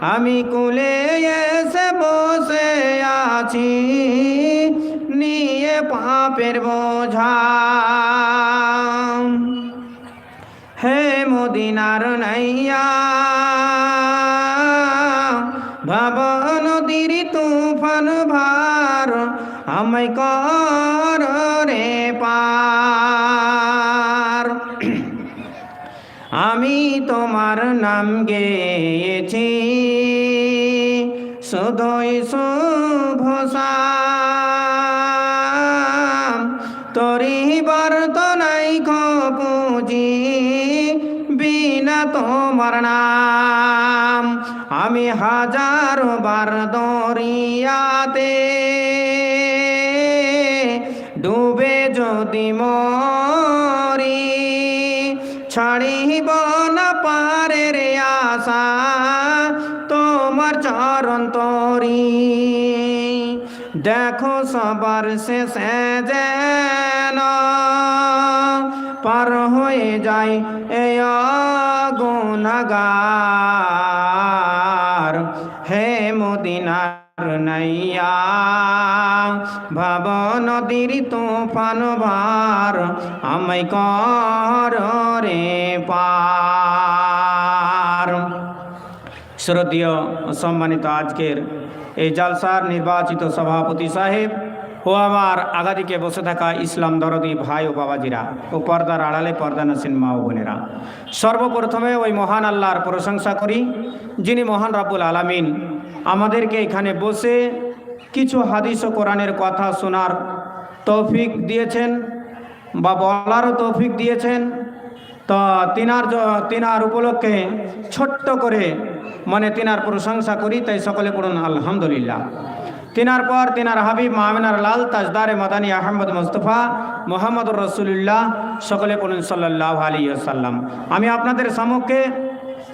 আমি কুলে এসে বসে আছি, নিয়ে পাপের বোঝা। হে মদিনার নাইয়া, ভাব নদীর তুফান ভার আমায় কর রে পার। আমি তোমার নাম গেয়েছি শুধুই শুভ সাম। তরি বর্ত নাই পুঁজি বিনা তোমার নাম। আমি হাজার বার দরিয়াতে ডুবে যদি মরি দেখো সবার শেষে যেন পার হয়ে যায় এ গুণাগার হে মদিনার নাইয়া ভাব নদীর তুফান ভার আমায় কর রে পার। শ্রদ্ধীয় সম্মানিত আজকের এই জালসার নির্বাচিত সভাপতি সাহেব ও আমার আগাদিকে বসে থাকা ইসলাম দরদি ভাই ও বাবাজিরা ও পর্দার আড়ালে পর্দা নাসিন মা ও বোনেরা। সর্বপ্রথমে ওই মহান আল্লাহর প্রশংসা করি, যিনি মহান রাবুল আলামিন আমাদেরকে এখানে বসে কিছু হাদিস ও কোরআনের কথা শোনার তৌফিক দিয়েছেন বা বলারও তৌফিক দিয়েছেন। তো তিনার তিনার উপলক্ষে ছোট্ট করে মানে তিনার প্রশংসা করি, তাই সকলে পড়ুন, আলহামদুলিল্লাহ। তিনার পর তিনার হাবিব মামিনার লাল তাজদারে মাদানী আহমদ মুস্তফা মোহাম্মদ রসুল্লাহ সকলে পড়ুন সাল্লাহ আলী সাল্লাম আমি আপনাদের সম্মুখে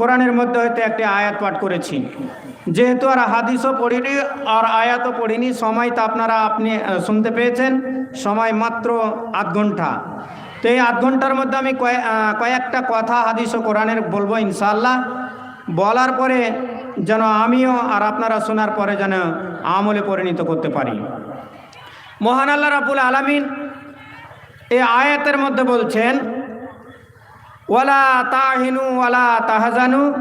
কোরআনের মধ্যে হইতে একটি আয়াত পাঠ করেছি। যেহেতু আর হাদিসও পড়িনি, আর আয়াতও পড়িনি, সময় তো আপনারা আপনি শুনতে পেয়েছেন, সময় মাত্র আধ ঘণ্টা। তো এই আধ ঘণ্টার মধ্যে আমি কয়ে- কয়েকটা কথা হাদিস ও কোরআনের বলব ইনশাল্লাহ বলার পরে যেন আমিও আর আপনারা শোনার পরে যেন আমলে পরিণত করতে পারি। মহান আল্লাহ রাবুল আলমিন এই আয়াতের মধ্যে বলছেন, ওয়ালা তাহিনু ওয়ালা তাহাজানু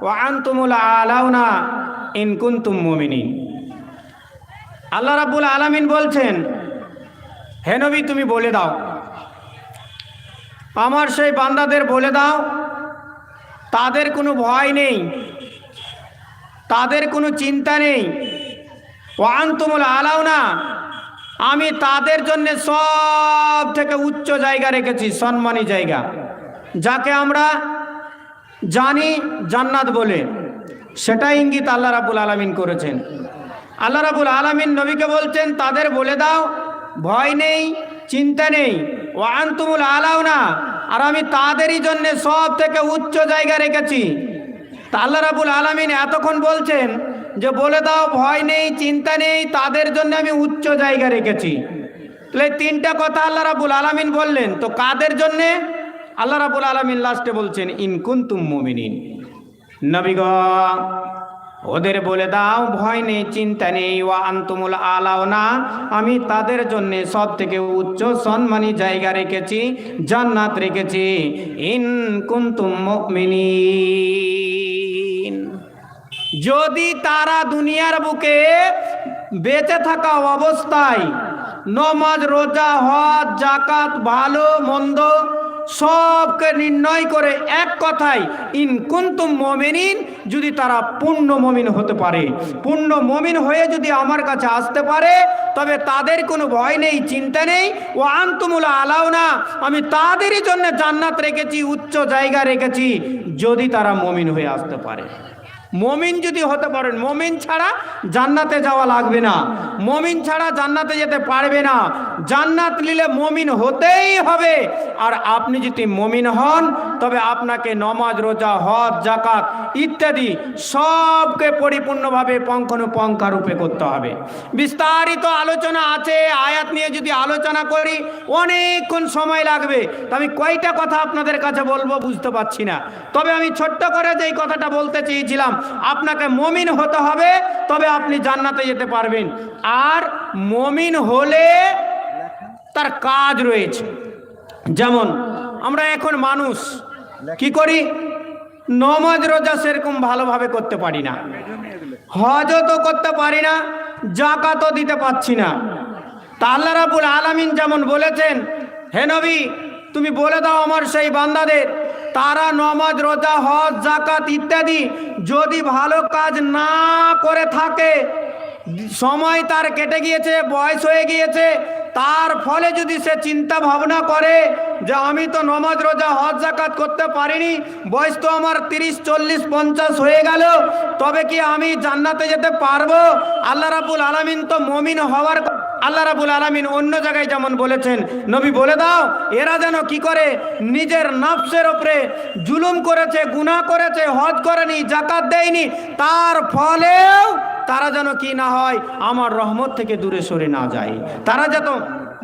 ও আন্তুমুল আলাউনা ইন কুন্তুম মুমিনিন। আল্লাহ রাবুল আলামিন বলছেন হেনবি তুমি বলে দাও। আমার সেই বান্দাদের বলে দাও, তাদের কোনো ভয় নেই, তাদের কোনো চিন্তা নেই। ওয়ান্তুমুল আলাও না আমি তাদের জন্য সব থেকে উচ্চ জায়গা রেখেছি, সম্মানী জায়গা। যাকে আমরা জানি জান্নাত বলে সেটা ইঙ্গিত আল্লাহ রাবুল আলামিন করেছেন। আল্লাহ রাবুল আলামিন নবীকে বলছেন, তাদের বলে দাও, ভয় নেই, চিন্তা নেই। ও আন্তুমুল আলাও না আর আমি তাদেরই জন্য সব থেকে উচ্চ জায়গা রেখেছি। তা আল্লাহ রাবুল আলামিন এতক্ষণ বলছেন যে, বলে দাও, ভয় নেই, চিন্তা নেই, তাদের জন্য আমি উচ্চ জায়গা রেখেছি। তাহলে তিনটা কথা আল্লাহ রাবুল আলামিন বললেন। তো কাদের জন্যে? আল্লাহ রাবুল আলামিন লাস্টে বলছেন ইনকুন্তুম মুমিনিন। নবীগ ওদের বলে দাও, ভয় নেই, চিন্তা নেই ও আন্তুমুল আলাও না আমি তাদের জন্য সব থেকে উচ্চ সম্মানী জায়গা রেখেছি, জান্নাত রেখেছি। ইন কুন্তুম যদি তারা দুনিয়ার বুকে বেঁচে থাকা অবস্থায়, নমাজ, রোজা, হজ জাকাত ভালো, মন্দ সবকে নির্ণয় করে এক কথায়, ইন কুন্তুম মমিনিন যদি তারা পূর্ণ মমিন হতে পারে। পূর্ণ মমিন হয়ে যদি আমার কাছে আসতে পারে, তবে তাদের কোনো ভয় নেই, চিন্তা নেই। ও আন্তমুলা আলাও না আমি তাদেরই জন্য জান্নাত রেখেছি, উচ্চ জায়গা রেখেছি, যদি তারা মমিন হয়ে আসতে পারে। মমিন যদি হতে পারেন, মমিন ছাড়া জান্নাতে যাওয়া লাগবে না। মমিন ছাড়া জান্নাতে যেতে পারবে না। জান্নাত নিলে মমিন হতেই হবে। আর আপনি যদি মমিন হন, তবে আপনাকে নমাজ, রোজা, হজ জাকাত ইত্যাদি সবকে পরিপূর্ণভাবে পঙ্খানুপঙ্খারূপে করতে হবে। বিস্তারিত আলোচনা আছে, আয়াত নিয়ে যদি আলোচনা করি, অনেকক্ষণ সময় লাগবে। তো আমি কয়টা কথা আপনাদের কাছে বলব বুঝতে পারছি না। তবে আমি ছোট্ট করে যেই কথাটা বলতে চেয়েছিলাম আপনাকে মমিন হতে হবে, তবে আপনি জান্নাতে যেতে পারবেন। আর মমিন হলে তার কাজ রয়েছে। যেমন, আমরা এখন মানুষ, কি করি? নমাজ, রোজা সেরকম ভালোভাবে করতে পারি না। হজও তো করতে পারি না জাকাতও দিতে পারছি না। তা রাবুল আলামিন যেমন বলেছেন, হে নবী, তুমি বলে দাও আমার সেই বান্দাদের তারা নমাজ, রোজা, হজ জাকাত ইত্যাদি যদি ভালো কাজ না করে থাকে, সময় তার কেটে গিয়েছে, বয়স হয়ে গিয়েছে, তার ফলে যদি সে চিন্তা ভাবনা করে যে আমি তো নমাজ, রোজা, হজ জাকাত করতে পারিনি, বয়স তো আমার তিরিশ, চল্লিশ, পঞ্চাশ হয়ে গেল, তবে কি আমি জান্নাতে যেতে পারব? আল্লাহ রাবুল আলামিন তো মমিন হওয়ার আল্লাহ রাবুল আলমিন অন্য জায়গায় যেমন বলেছেন, নবী বলে দাও, এরা যেন কি করে? নিজের নফসের ওপরে জুলুম করেছে, গুনাহ করেছে, হজ করেনি জাকাত দেয়নি, তার ফলেও তারা যেন কি না হয়, আমার রহমত থেকে দূরে সরে না যায়। তারা যত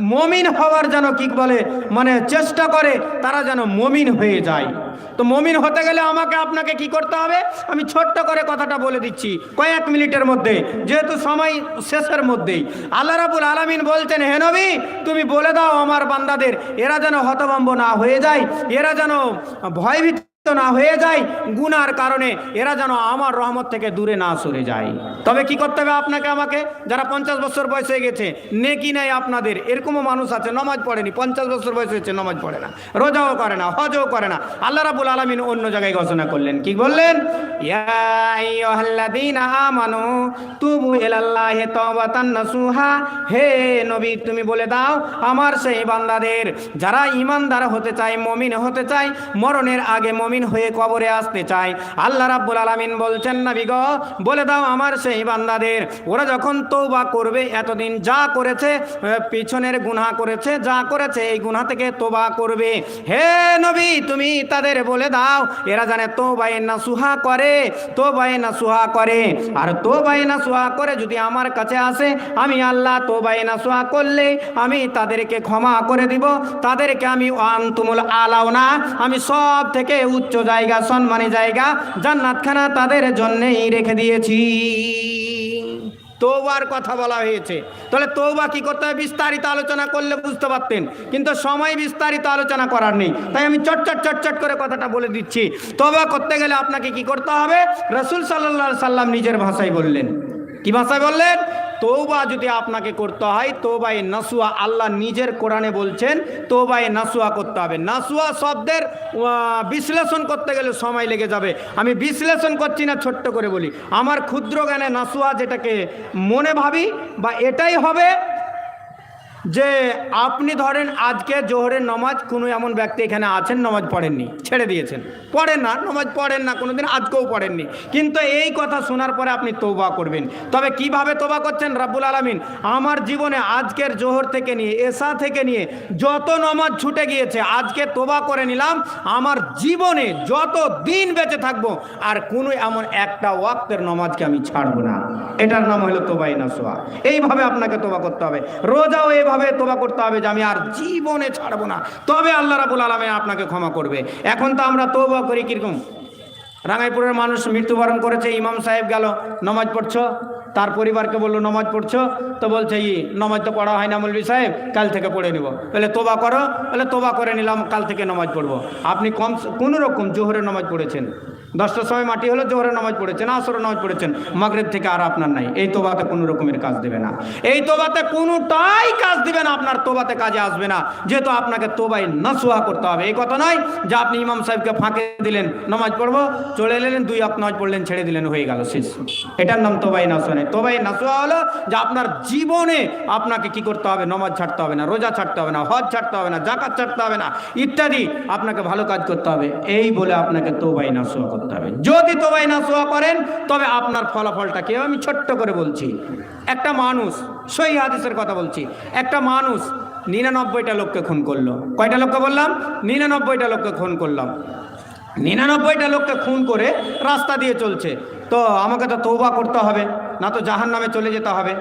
মমিন হওয়ার যেন কি বলে মানে চেষ্টা করে তারা যেন মমিন হয়ে যায়। তো মমিন হতে গেলে আমাকে, আপনাকে কি করতে হবে? আমি ছোট্ট করে কথাটা বলে দিচ্ছি, কয়েক মিনিটের মধ্যে, যেহেতু সময় শেষের মধ্যেই। আল্লাহ রাবুল আলামিন বলছেন, হে নবী, তুমি বলে দাও আমার বান্দাদের, এরা যেন হতভম্ব না হয়ে যায়, এরা যেন ভয়ভীত না হয়ে যায় গুনার কারণে এরা যেন আমার রহমত থেকে দূরে না সরে যায়। তবে কি করতে হবে আপনাকে, আমাকে? যারা পঞ্চাশ বছর বয়স হয়ে গেছে, নেকি নাই আপনাদের। এরকমও মানুষ আছে, নমাজ পড়েনি, পঞ্চাশ বছর বয়স হয়েছে, নমাজ পড়ে না, রোজাও করে না, হজও করে না। আল্লাহ রাবুল আলমিন অন্য জায়গায় ঘোষণা করলেন, কি বললেন? হে নবী, তুমি বলে দাও, আমার সেই বান্দাদের, যারা ইমানদার হতে চায়, মমিন হতে চায়, মরণের আগে মমিন হয়ে কবরে আসতে চায়। আল্লাহ রাব্বুল আলামিন বলছেন না বিগ বলে দাও আমার সেই বান্দাদের। ওরা যখন তৌবা করবে, এতদিন যা করেছে পিছনের গুনাহ করেছে, যা করেছে, এই গুনাহ থেকে তোবা করবে। হে নবী, তুমি তাদের বলে দাও, এরা জানে তোবায়ে না সুহা করে তোবায়ে না সুহা করে। আর তোবায়ে না সুহা করে যদি আমার কাছে আসে, আমি আল্লাহ তোবায়ে না সুহা করলে আমি তাদেরকে ক্ষমা করে দিব। তাদেরকে আমি আন্তুমুল আলাও না। আমি সব থেকে উচ্চ জায়গা, সম্মানী জায়গা জান্নাতখানা তাদের জন্যেই রেখে দিয়েছি। তৌবার কথা বলা হয়েছে। তাহলে তৌবা কি করতে হবে? বিস্তারিত আলোচনা করলে বুঝতে পারতেন। কিন্তু সময় বিস্তারিত আলোচনা করার নেই। তাই আমি চটচট চটচট করে কথাটা বলে দিচ্ছি। তৌবা করতে গেলে আপনাকে কি করতে হবে? রসুল সাল্লাহ সাল্লাম নিজের ভাষায় বললেন। কি ভাষায় বললেন? তৌবা যদি আপনাকে করতে হয় তোবাই নাসুয়া আল্লাহ নিজের কোরআনে বলছেন তোবাই নাসুয়া করতে হবে। নাসুয়া শব্দের বিশ্লেষণ করতে গেলে সময় লেগে যাবে। আমি বিশ্লেষণ করছি না, ছোট্ট করে বলি। আমার ক্ষুদ্র জ্ঞানে নাসুয়া যেটাকে মনে ভাবি বা এটাই হবে যে আপনি ধরেন আজকে জোহরের নমাজ, কোনো এমন ব্যক্তি এখানে আছেন, নমাজ পড়েননি, ছেড়ে দিয়েছেন। পড়েন না, নমাজ পড়েন না, কোনোদিন আজকেও পড়েননি। কিন্তু এই কথা শোনার পরে আপনি তোবা করবেন। তবে কীভাবে তোবা করছেন? রাব্বুল আলামিন, আমার জীবনে আজকের জোহর থেকে নিয়ে, এসা থেকে নিয়ে যত নমাজ ছুটে গিয়েছে, আজকে তোবা করে নিলাম, আমার জীবনে যত দিন বেঁচে থাকব, আর কোনো এমন একটা ওয়াক্তের নমাজকে আমি ছাড়বো না। এটার নাম হলো তোবাই না সোয়া এইভাবে আপনাকে তোবা করতে হবে। রোজাও এইভাবে তোবা করতে হবে যে আমি আর জীবনে ছাড়বো না? তবে আল্লাহ রাবুল আলমে আপনাকে ক্ষমা করবে। এখন তো আমরা তোবা করি কীরকম? রাঙাইপুরের মানুষ মৃত্যুবরণ করেছে, ইমাম সাহেব গেল, নমাজ পড়ছো? তার পরিবারকে বলল, নমাজ পড়ছো? তো বলছে, ই, নমাজ তো পড়া হয় না মৌলবি সাহেব, কাল থেকে পড়ে নিব। বলে তোবা করো? বলে তোবা করে নিলাম, কাল থেকে নমাজ পড়ব। আপনি কম কোনো রকম জোহরের নমাজ পড়েছেন। দশটার সময় মাটি হলো, জোহরের নামাজ পড়েছেন, আসরের নামাজ পড়েছেন, মাগরেব থেকে আর আপনার নাই। এই তোবাতে কোনো রকমের কাজ দেবে না। এই তোবাতে কোনোটাই কাজ দেবে না, আপনার তোবাতে কাজে আসবে না। যেহেতু আপনাকে তোবাই নাসুয়া করতে হবে। এই কথা নয় যে আপনি ইমাম সাহেবকে ফাঁকে দিলেন, নামাজ পড়ব, চলে এলেন, দুই আপ নামাজ পড়লেন, ছেড়ে দিলেন, হয়ে গেল, শেষ। এটার নাম তোবাই নাসুয়া নেই। তোবাই নাসুয়া হলো যে আপনার জীবনে আপনাকে কি করতে হবে? নমাজ ছাড়তে হবে না, রোজা ছাড়তে হবে না, হজ ছাড়তে হবে না, জাকাত ছাড়তে হবে না, ইত্যাদি আপনাকে ভালো কাজ করতে হবে। এই বলে আপনাকে তোবাই নাসুয়া করতে হবে। যদি তোবাই নাসুয়া করেন, তবে আপনার ফলাফলটা কি হবে? আমি ছোট্ট করে বলছি। একটা মানুষ সই হাদিসের কথা বলছি, একটা মানুষ নিরানব্বইটা লোককে খুন করল। কয়টা লোককে বললাম? নিরানব্বইটা লোককে খুন করলাম। নিরানব্বইটা লোককে খুন করে রাস্তা দিয়ে চলছে। তো আমাকে তো তৌবা করতে হবে, না তো জাহান নামে চলে যেতে হবে।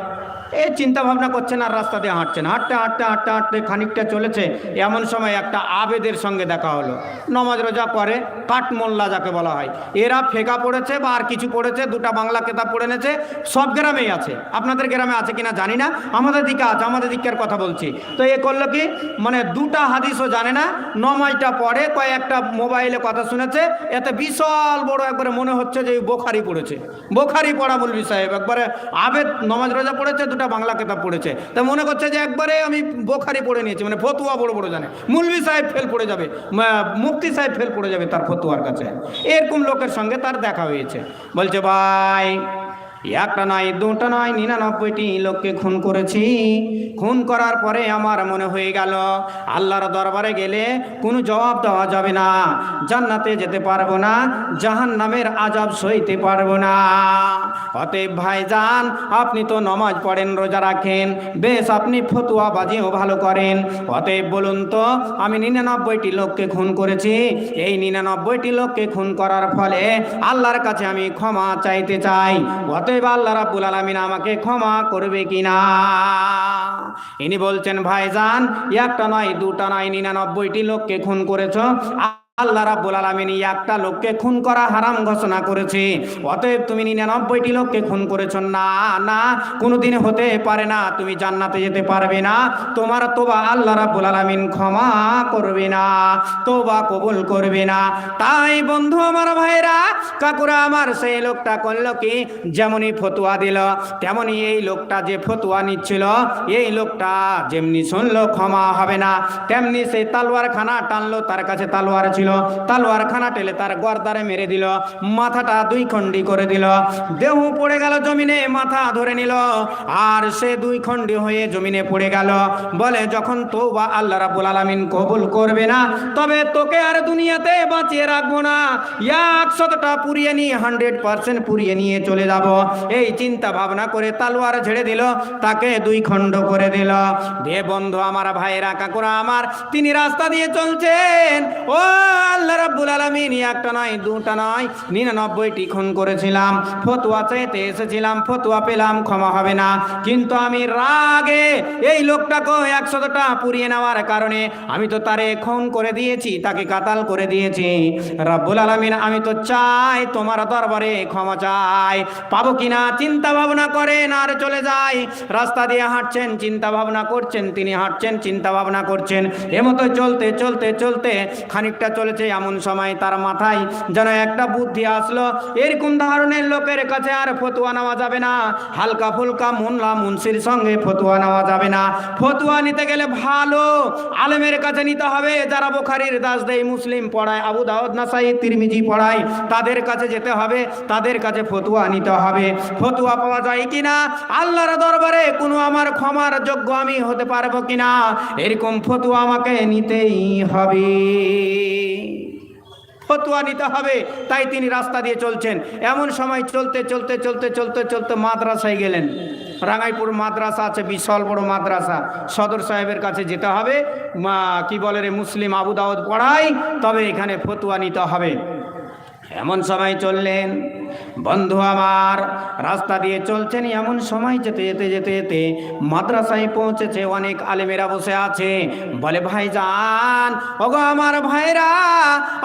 এই চিন্তা ভাবনা করছেন আর রাস্তা দিয়ে হাঁটছেন হাঁটতে হাঁটতে হাঁটতে হাঁটতে খানিকটা চলেছে। এমন সময় একটা আবেদের সঙ্গে দেখা হলো। নমাজ রোজা করে কাঠমোল্লা যাকে বলা হয়। এরা ফেকা পড়েছে বা আর কিছু পড়েছে, দুটা বাংলা কেতাব পড়ে এনেছে, সব গ্রামেই আছে। আপনাদের গ্রামে আছে কিনা জানি না। আমাদের দিকে আছে, আমাদের দিকের কথা বলছি। তো এ করল কি? মানে দুটা হাদিসও জানে না, নমাজটা পড়ে, কয়েকটা মোবাইলে কথা শুনেছে। এতে বিশাল বড় একবারে মনে হচ্ছে যে বোখারি পড়েছে। বোখারি পড়া মুলবি সাহেব, একবারে আবেদ নমাজ রোজা পড়েছে, দুটা বাংলা কেতাব পড়েছে। তা মনে করছে যে একবারে আমি বোখারি পড়ে নিয়েছি মানে ফতুয়া বড় বড় জানে। মুলবি সাহেব ফেল পড়ে যাবে মুক্তি সাহেব ফেল পড়ে যাবে তার ফতুয়ার কাছে। এরকম লোকের সঙ্গে তার দেখা হয়েছে। বলছে, ভাই একটা নয়, দুটা নয়, নিরানব্বইটি লোককে খুন করেছি। খুন করার পরে আমার মনে হয়ে গেল, আল্লাহর দরবারে গেলে কোনো জবাব দেওয়া যাবে না। জান্নাতে যেতে পারব না জাহান নামের আজাব সইতে পারব না। অতএব ভাইজান, আপনি তো নমাজ পড়েন, রোজা রাখেন, বেশ আপনি ফতুয়া বাজিও ভালো করেন। অতএব বলুন তো, আমি নিরানব্বইটি লোককে খুন করেছি। এই নিরানব্বইটি লোককে খুন করার ফলে আল্লাহর কাছে আমি ক্ষমা চাইতে চাই। অতএব আল্লাহ রাব্বুল আলামিন আমাকে ক্ষমা করবে কিনা? ইনি বলছেন, ভাইজান, একটা নয়, দুটা নয়, নিরানব্বইটি লোককে খুন করেছ। আল্লাহ রাব্বুল আলামিন একটা লোককে খুন করা হারাম ঘোষণা করেছে। অতএব তুমি নিরানব্বইটি লোককে খুন করেছ। না না, কোনোদিন হতে পারে না, তুমি জান্নাতে যেতে পারবে না। তোমার তোবা আল্লাহ রাব্বুল আলামিন ক্ষমা করবে না, তোবা কবুল করবে না। তাই বন্ধু আমার ভাইরা, কাকুরা আমার, সেই লোকটা করল কি? যেমনই ফতুয়া দিল, তেমনই এই লোকটা যে ফতুয়া নিচ্ছিল, এই লোকটা যেমনি শুনলো ক্ষমা হবে না, তেমনি সেই তালোয়ার খানা টানলো, তার কাছে তালোয়ার ছিল তালোয়ার খানা টেলে তার গর্দারে মেরে দিল, মাথাটা দুই খণ্ডি করে দিল। দেহ পড়ে গেল জমিনে, মাথা ধরে নিল। আর সে দুই খণ্ডি হয়ে জমিনে পড়ে গেল। বলে, যখন তো বা আল্লাহ রাবুল আলামিন কবুল করবে না, তবে তোকে আর দুনিয়াতে বাঁচিয়ে রাখব না। একশতটা পুড়িয়ে নিয়ে হান্ড্রেড পার্সেন্ট পুড়িয়ে নিয়ে চলে যাব। এই চিন্তা ভাবনা করে তালোয়ার ছেড়ে দিল, তাকে দুই খণ্ড করে দিল। দে বন্ধু, আমার ভাইয়েরা, কাকুরা আমার, তিনি রাস্তা দিয়ে চলছেন। ও আল্লাহ রাব্বুল আলামিন, একটা নয়, দুটা নয়, নিরানব্বইটি খুন করেছিলাম। ফতুয়া চাইতে এসেছিলাম, ফতুয়া পেলাম, ক্ষমা হবে না। কিন্তু আমি রাগে এই লোকটাকে পুড়িয়ে নেওয়ার কারণে আমি তো তারে খুন করে দিয়েছি, তাকে কাতাল করে দিয়েছি। রাব্বুল আলামিন, আমি তো চাই তোমার দরবারে ক্ষমা চাই। পাবো কিনা চিন্তা ভাবনা করেন আর চলে যায় রাস্তা দিয়ে হাঁটছেন, চিন্তা ভাবনা করছেন, তিনি হাঁটছেন, চিন্তা ভাবনা করছেন। এমতো চলতে চলতে চলতে খানিকটা চলেছে এমন সময় তার মাথায় যেন একটা বুদ্ধি আসলো। এরকম ধরনের লোকের কাছে আর ফতুয়া নেওয়া যাবে না। হালকা ফুলকা মুনলা মুন্সির সঙ্গে ফতুয়া নেওয়া যাবে না। ফতুয়া নিতে গেলে ভালো আলেমের কাছে নিতে হবে। যারা বোখারির দাস দেয় মুসলিম পড়ায়, আবু দাউদ নাসাই, তিরমিজি পড়ায়, তাদের কাছে যেতে হবে। তাদের কাছে ফতুয়া নিতে হবে। ফতুয়া পাওয়া যায় কিনা? আল্লাহর দরবারে কোনো আমার ক্ষমার যোগ্য আমি হতে পারব কিনা? এরকম ফতুয়া আমাকে নিতেই হবে। ফতুয়া নিতে হবে, তাই তিনি রাস্তা দিয়ে চলছেন। এমন সময় চলতে চলতে চলতে চলতে চলতে মাদ্রাসায় গেলেন। রাঙাইপুর মাদ্রাসা আছে, বিশাল বড় মাদ্রাসা। সদর সাহেবের কাছে যেতে হবে। মা, কি বলে রে, মুসলিম আবু দাউদ পড়াই তবে এখানে ফতুয়া নিতে হবে। এমন সময় চললেন। বন্ধু আমার, রাস্তা দিয়ে চলছেন এমন সময় যেতে যেতে যেতে যেতে মাদ্রাসায় পৌঁছেছে অনেক আলেমেরা বসে আছে। বলে ভাই যান ওগো আমার ভাইরা,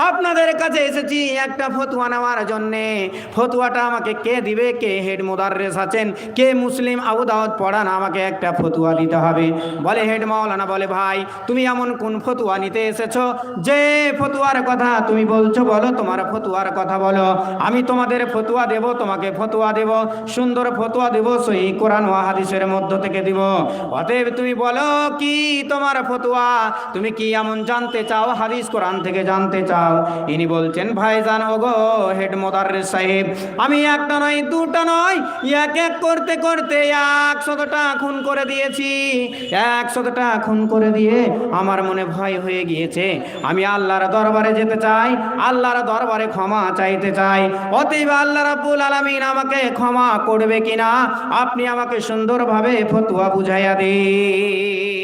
আপনাদের কাছে এসেছি একটা ফতুয়া নেওয়ার জন্যে। ফতুয়াটা আমাকে কে দিবে? কে হেড মোদাররেস আছেন? কে মুসলিম? আবু দাওয়াত পড়ান, আমাকে একটা ফতুয়া দিতে হবে। বলে, হেড মাওলানা, বলে, ভাই, তুমি এমন কোন ফতুয়া নিতে এসেছ? যে ফতুয়ার কথা তুমি বলছো, বলো, তোমার ফতুয়ার কথা বলো। আমি তোমাদের ফতুয়া দেব, তোমাকে ফতুয়া দেব, সুন্দর ফতুয়া দেব সেই কোরআন ও হাদিসের মধ্য থেকে দিব। অতএব তুমি বলো, কি তোমার ফতুয়া? তুমি কি এমন জানতে চাও, হাদিস কোরআন থেকে জানতে চাও? ইনি বলছেন, ভাইজান, ওগো, হেড মোদারের সাহেব, আমি একটা নয়, দুটা নয়, এক এক করতে করতে একশতটা খুন করে দিয়েছি। একশতটা খুন করে দিয়ে আমার মনে ভয় হয়ে গিয়েছে। আমি আল্লাহর দরবারে যেতে চাই, আল্লাহর দরবারে ক্ষমা চাইতে চাই। অতএব আল্লাহ রাব্বুল আলামিন আমাকে ক্ষমা করবে কিনা? আপনি আমাকে সুন্দরভাবে ফতুয়া বুঝাইয়া দিন।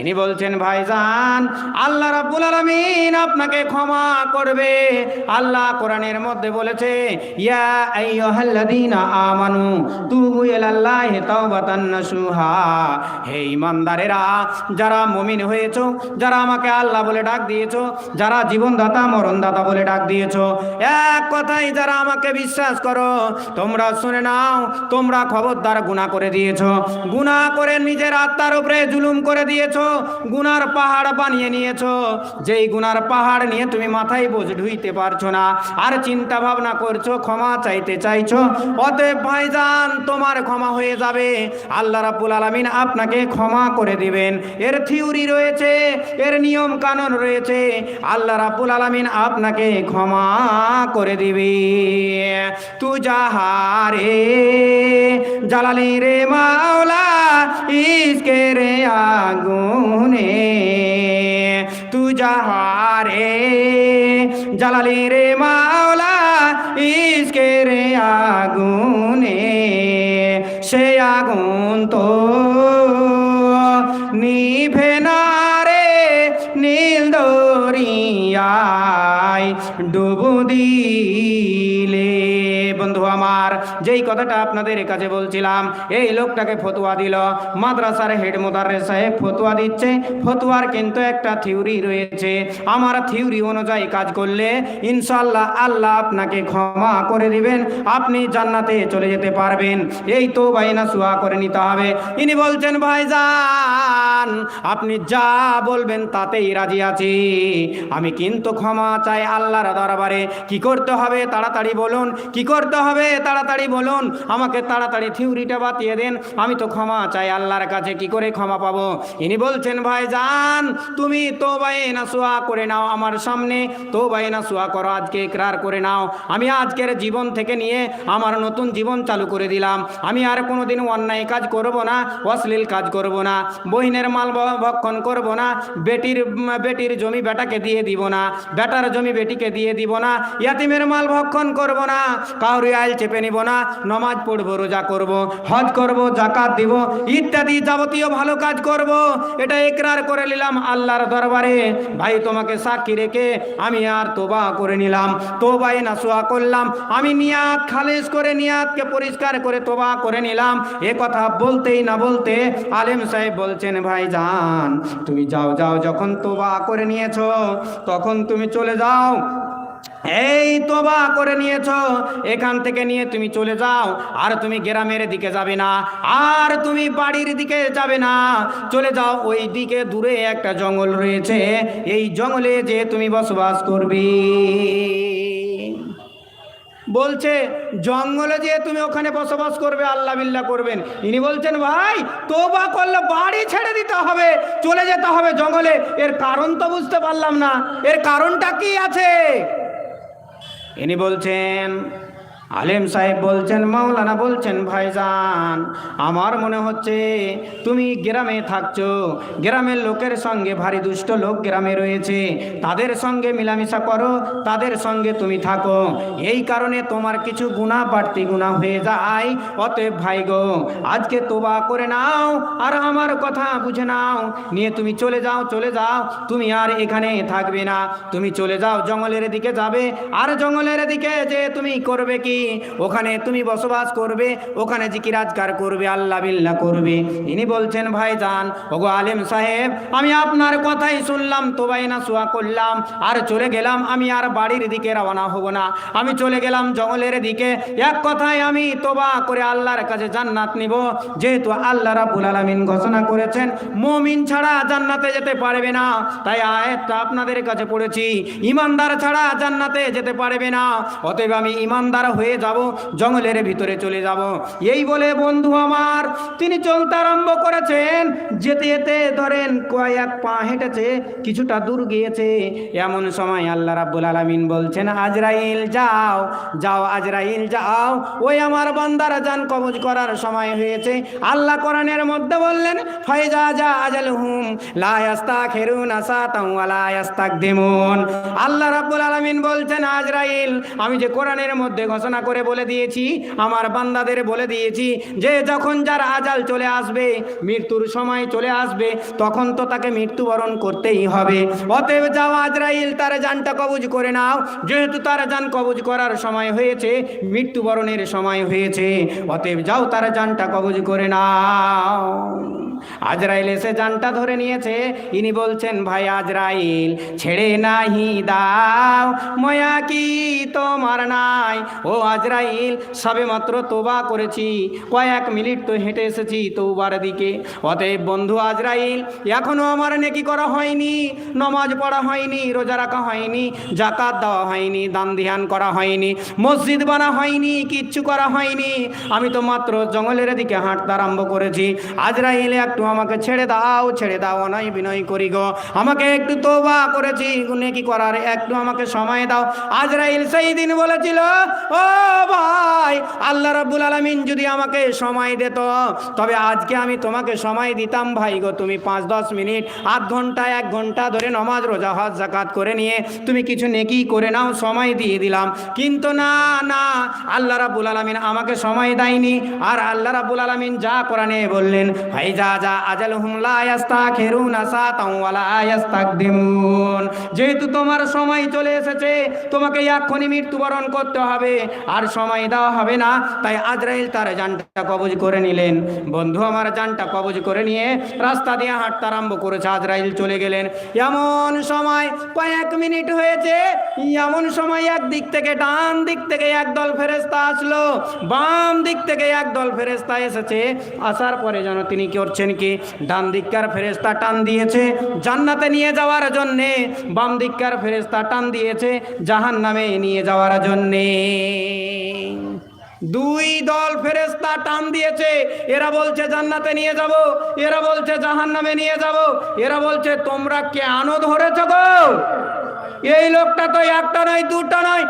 ইনি বলছেন, ভাইজান, আল্লাহ রাব্বুল আলামিন আপনাকে ক্ষমা করবে। আল্লাহ কোরআনের মধ্যে বলেছে, ইয়া আইয়ুহাল্লাযীনা আমানু তুবু ইলাল্লাহি তাওবাতান নাসুহা। হে ইমানদারেরা, যারা মুমিন হয়েছো, যারা আমাকে আল্লাহ বলে ডাক দিয়েছ, যারা জীবনদাতা, মরণদাতা বলে ডাক দিয়েছ, এক কথাই যারা আমাকে বিশ্বাস করো, তোমরা শুনে নাও, তোমরা খবরদার গুনাহ করে দিয়েছ। গুনাহ করে নিজের আত্মার উপরে জুলুম করে দিয়েছ গুনার পাহাড় বানিয়ে নিয়েছো। যেই গুনার পাহাড় নিয়ে তুমি মাথায় বোঝ ঢুইতে পারছ না, আর চিন্তা ভাবনা করছ, ক্ষমা চাইতে চাইছো, অতএব ভাইজান, তোমার ক্ষমা হয়ে যাবে। আল্লাহ রাব্বুল আলামিন আপনাকে ক্ষমা করে দিবেন। এর থিওরি রয়েছে, এর নিয়ম কানুন রয়েছে। আল্লাহ রাব্বুল আলামিন আপনাকে ক্ষমা করে দিবে। তু যাহারে জালালি রে মাওলা ইসকে রে আগুনে তু যাহারে জালালি রে মাওলা ইসকে রে আগুনে, সে আগুন তো নিভে না রে, নীল দরিয়ায় ডুবু দিলে বন্ধু আমার, যেই কথাটা আপনাদের কাছে বলছিলাম, এই লোকটাকে ফতুয়া দিল। মাদ্রাসার হেড মোদারে সাহেব ফতুয়া দিচ্ছে। ফতুয়ার কিন্তু একটা থিওরি রয়েছে। আমার থিওরি অনুযায়ী কাজ করলে ইনশাল্লাহ আল্লাহ আপনাকে ক্ষমা করে দিবেন। আপনি জান্নাতে চলে যেতে পারবেন। এই তো বাইনা সুয়া করে নিতে হবে। ইনি বলছেন, ভাইজান, আপনি যা বলবেন তাতেই রাজি আছি। আমি কিন্তু ক্ষমা চাই আল্লাহর দরবারে। কি করতে হবে তাড়াতাড়ি বলুন। কি করতে হবে, তাড়াতাড়ি বলুন। আমাকে তাড়াতাড়ি থিউরিটা বাতিয়ে দেন। আমি তো ক্ষমা চাই আল্লাহর কাছে, কি করে ক্ষমা পাবো? ইনি বলছেন ভাইজান তুমি তো বাইনা সুয়া করে নাও আমার সামনে। তো বাইনা সুয়া করো, আজকে ইকরার করে নাও। আমি আজকের জীবন থেকে নিয়ে আমার নতুন জীবন চালু করে দিলাম। আমি আর কোনোদিন অন্যায় কাজ করব না, অশ্লীল কাজ করব না, বহিনের মাল ভক্ষণ করব না, বেটির বেটির জমি বেটাকে দিয়ে দিব না, বেটার জমি বেটিকে দিয়ে দিব না, ইয়াতিমের মাল ভক্ষণ করব না, কাউরি আইল চেপে নিব না, নমাজ পড়ব, রোজা করব, হজ করব, জাকাত দিব, ইত্যাদি যাবতীয় ভালো কাজ করব। এটা একরার করে নিলাম আল্লাহর দরবারে। ভাই, তোমাকে সাক্ষী রেখে আমি আর তোবা করে নিলাম তোবাই না সোয়া করলাম, আমি নিয়াত খালিজ করে, নিয়াতকে পরিষ্কার করে, তোবা করে নিলাম। এ কথা বলতেই না বলতে আলেম সাহেব বলছেন, ভাই যান তুমি যাও যাও, যখন তোবা করে নিয়েছো, তখন তুমি চলে যাও এই তোবা করে নিয়েছ। এখান থেকে নিয়ে তুমি চলে যাও, আর তুমি গ্রামের দিকে যাবে না, আর তুমি বাড়ির দিকে যাবে না। চলে যাও, ওই দিকে দূরে একটা জঙ্গল রয়েছে। এই জঙ্গলে যে তুমি বসবাস করবি। বলছে, জঙ্গলে যে তুমি ওখানে বসবাস করবে, আল্লাহ বিল্লাহ করবেন। ইনি বলছেন, ভাই, তোবা করলে বাড়ি ছেড়ে দিতে হবে, চলে যেতে হবে জঙ্গলে। এর কারণ তো বুঝতে পারলাম না। এর কারণটা কি আছে? ইনি বলছেন আলেম সাহেব বলছেন, মাওলানা বলছেন, ভাইজান, আমার মনে হচ্ছে তুমি গ্রামে থাকছো, গ্রামের লোকের সঙ্গে ভারী দুষ্ট লোক গ্রামে রয়েছে, তাদের সঙ্গে মিলামিশা করো, তাদের সঙ্গে তুমি থাকো, এই কারণে তোমার কিছু গুণা বাড়তি গুণা হয়ে যায়, অতএব ভাই গো, আজকে তোবা করে নাও, আর আমার কথা বুঝে নাও, নিয়ে তুমি চলে যাও চলে যাও, তুমি আর এখানে থাকবে না, তুমি চলে যাও, জঙ্গলের দিকে যাবে, আর জঙ্গলের দিকে যে তুমি করবে কি? ওখানে তুমি বসবাস করবে, ওখানে জিকিরাজকার করবে, আল্লাহ বিল্লাহ করবে। ইনি বলছেন ভাই যান ওগো আলেম সাহেব, আমি আপনার কথাই শুনলাম, তোবাই না শোয়া করলাম। আর চলে গেলাম আমি আর বাড়ির দিকে রওনা হব না। আমি চলে গেলাম জঙ্গলের দিকে। এক কথায় আমি তোবা করে আল্লাহর কাছে জান্নাত নিব। যেহেতু আল্লাহ রাব্বুল আলামিন ঘোষণা করেছেন, মুমিন ছাড়া জান্নাতে যেতে পারবে না। তাই আয়াতটা আপনাদের কাছে পড়েছি। ইমানদার ছাড়া জান্নাতে যেতে পারবে না। অতএব আমি ইমানদার হয়ে যাব, জঙ্গলের ভিতরে চলে যাব। এই বলে বন্ধু আমার, তিনি চলতে আরম্ভ করেছেন। যেতে যেতে ধরেন কয়েক পা হেঁটেছে, কিছুটা দূর গিয়েছে। এমন সময় আল্লাহ রাব্বুল আলামিন বলছেন, আজরাইল যাও যাও আজরাইল যাও। ওই আমার বান্দারা যান কবজ করার সময় হয়েছে। আল্লাহ কোরআনের মধ্যে বললেন, ফাইজা যা আজাল হুম লা ইয়াস্তাখিরুন আসাতাও ওয়ালা ইয়াস্তাকদিমুন। আল্লাহ রাব্বুল আলামিন বলছেন, আজরাইল, আমি যে কোরআনের মধ্যে ঘোষণা ঘোষণা করে বলে দিয়েছি, আমার বান্দাদের বলে দিয়েছি, যে যখন যার আজাল চলে আসবে, মৃত্যুর সময় চলে আসবে, তখন তো তাকে মৃত্যুবরণ করতেই হবে। অতএব যাও আজরাইল, তার জানটা কবজ করে নাও। যেহেতু তার জান কবজ করার সময় হয়েছে, মৃত্যুবরণের সময় হয়েছে, অতএব যাও তার জানটা কবজ করে নাও। আজরাইল এসে জানটা ধরে নিয়েছে। ইনি বলছেন, ভাই আজরাইল, ছেড়ে নাহি দাও। ময়া কি তোমার নাই? ও আজরাইল সবে মাত্র তোবা করেছি। কয়েক মিনিট তো হেঁটে এসেছি তৌবার দিকে। অতএব বন্ধু আজরাইল, এখনও আমার নেকি করা হয়নি। নমাজ পড়া হয়নি, রোজা রাখা হয়নি জাকাত দেওয়া হয়নি, দান ধ্যান করা হয়নি, মসজিদ বানা হয়নি, কিচ্ছু করা হয়নি। আমি তো মাত্র জঙ্গলের দিকে হাঁটতে আরম্ভ করেছি। আজরাইল একটু আমাকে ছেড়ে দাও ছেড়ে দাও অনয় বিনয় করি গো। আমাকে একটু তোবা করেছি নেকি করার? একটু আমাকে সময় দাও। আজরাইল সেই দিন বলেছিল, ও ভাই, আল্লাহ রাব্বুল আলামিন যদি আমাকে সময় দিত, তবে আজকে আমি তোমাকে সময় দিতাম ভাই গো। তুমি পাঁচ, দশ মিনিট, আধ ঘণ্টা, এক ঘণ্টা ধরে নমাজ, রোজা, হজ জাকাত করে নিয়ে তুমি কিছু নেকি করে নাও, সময় দিয়ে দিলাম। কিন্তু না না, আল্লাহ রাব্বুল আলামিন আমাকে সময় দেয়নি। আর আল্লাহ রাব্বুল আলামিন যা কোরআনে বললেন ভাই যেহেতু তোমার সময় চলে এসেছে, তোমাকে এক্ষুনি মৃত্যুবরণ করতে হবে, আর সময় দেওয়া হবে না। তাই আজরাইল তার জানটা কবজ করে নিলেন। বন্ধু, আমার জানটা কবজ করে নিয়ে রাস্তা দিয়ে হাঁটতে আরম্ভ করেছে। আজরাইল চলে গেলেন। এমন সময় কয়েক মিনিট হয়েছে, এমন সময় এক দিক থেকে ডান দিক থেকে একদল ফেরেস্তা আসলো। বাম দিক থেকে একদল ফেরেস্তা এসেছে। আসার পরে যেন তিনি কি করছেন কি, ডান দিককার ফেরেস্তা টান দিয়েছে, জান্নাতে নিয়ে যাওয়ার জন্যে। বাম দিককার ফেরেস্তা টান দিয়েছে জাহান নামে নিয়ে যাওয়ার জন্যে। দুই দল ফেরেস্তা টান দিয়েছে, এরা বলছে জান্নাতে নিয়ে যাব, এরা বলছে জাহান নামে নিয়ে যাব, এরা বলছে, তোমরা কেন ধরেছ গো? এই লোকটা তো একটা নয়, দুটা নয়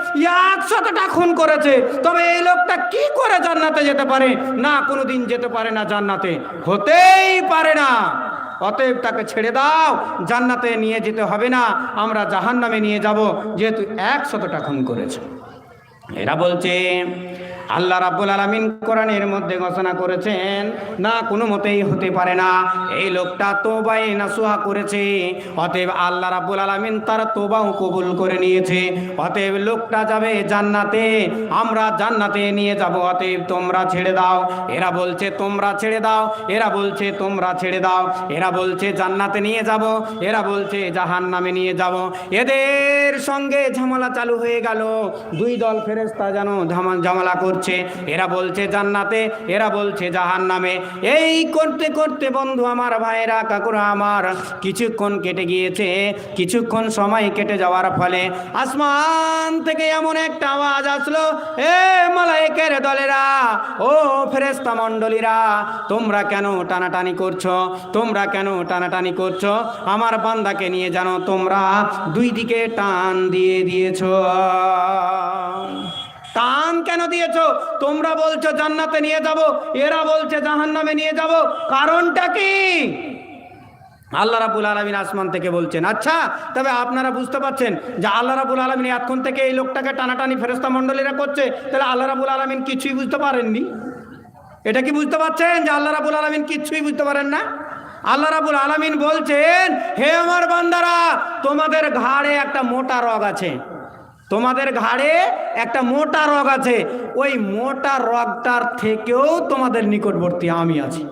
একশতটা খুন করেছে। তবে এই লোকটা কি করে জান্নাতে যেতে পারে? না, কোনোদিন যেতে পারে না জান্নাতে। হতেই পারে না। অতএব তাকে ছেড়ে দাও, জান্নাতে নিয়ে যেতে হবে না, আমরা জাহান নামে নিয়ে যাব, যেহেতু একশতটা খুন করেছে। এরা বলছে আল্লাহ রাব্বুল আলামিন কোরআনের মধ্যে ঘোষণা করেছেন, না কোনো মতেই হতে পারে না। এই লোকটা তোবাই নাসুহা করেছে, অতএব আল্লাহ রাব্বুল আলামিন তার তোবাও কবুল করে নিয়েছে। অতএব লোকটা যাবে জান্নাতে, আমরা জান্নাতে নিয়ে যাব, অতএব তোমরা ছেড়ে দাও। এরা বলছে, তোমরা ছেড়ে দাও। এরা বলছে, তোমরা ছেড়ে দাও। এরা বলছে, জান্নাতে নিয়ে যাব। এরা বলছে জাহান নামে নিয়ে যাব। এদের সঙ্গে ঝামেলা চালু হয়ে গেল। দুই দল ফেরেস্তা যেন ঝামা- ঝামেলা করছে। এরা বলছে জান্নাতে, এরা বলছে জাহান নামে এই করতে করতে বন্ধু আমার ভাইরা কাকুরা আমার, কিছুক্ষণ কেটে গিয়েছে, কিছুক্ষণ সময় কেটে যাওয়ার ফলে আসমান থেকে এমন একটা আওয়াজ আসলো, এ মালায়েকের দলেরা, ও ফেরেস্তা মণ্ডলীরা, তোমরা কেন টানাটানি করছ? তোমরা কেন টানাটানি করছ? আমার বান্দাকে নিয়ে জানো, তোমরা দুই দিকে টান দিয়ে দিয়েছ। টান কেন দিয়েছ? তোমরা বলছো জান্নাতে নিয়ে যাব, এরা বলছে জাহান্নামে নিয়ে যাব। কারণটা কি? আল্লাহ রাবুল আলমিন আসমান থেকে বলছেন আচ্ছা তবে আপনারা বুঝতে পারছেন যে আল্লাহ রাবুল আলমিন এতক্ষণ থেকে এই লোকটাকে টানাটানি ফেরস্তা মণ্ডলীরা করছে, তাহলে আল্লাহ রাবুল আলমিন কিছুই বুঝতে পারেননি? এটা কি বুঝতে পারছেন যে আল্লাহ রাবুল আলমিন কিচ্ছুই বুঝতে পারেন না? আল্লাহ রাবুল আলমিন বলছেন, হে আমার বান্দারা, তোমাদের ঘাড়ে একটা মোটা রগ আছে। তোমাদের ঘাড়ে একটা মোটা রগ আছে। ওই মোটা রগটার থেকেও তোমাদের নিকটবর্তী আমি আছি।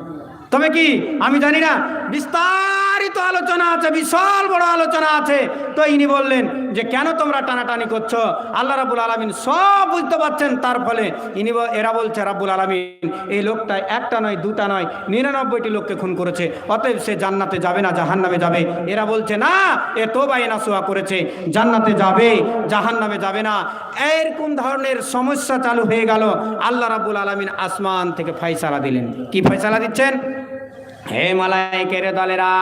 তবে কি? আমি জানি না বিস্তারিত আলোচনা আছে, বিশাল বড় আলোচনা আছে। তো ইনি বললেন যে, কেন তোমরা টানাটানি করছ? আল্লাহ রাবুল আলমিন সব বুঝতে পারছেন। তার ফলে ইনি এরা বলছে, রাব্বুল আলমিন, এই লোকটা একটা নয়, দুটা নয়, নিরানব্বইটি লোককে খুন করেছে। অতএব সে জান্নাতে যাবে না, জাহান্নামে যাবে। এরা বলছে, না, এ তো বাইনা সোয়া করেছে। জান্নাতে যাবে, জাহান্নামে যাবে না। এরকম ধরনের সমস্যা চালু হয়ে গেল। আল্লাহ রাব্বুল আলমিন আসমান থেকে ফয়সালা দিলেন। কি ফয়সালা দিচ্ছেন? হে মালাইকের দলেরা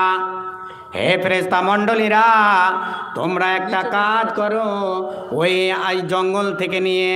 হে ফ্রেস্তা মণ্ডলীরা তোমরা একটা কাজ করো ওই জঙ্গল থেকে নিয়ে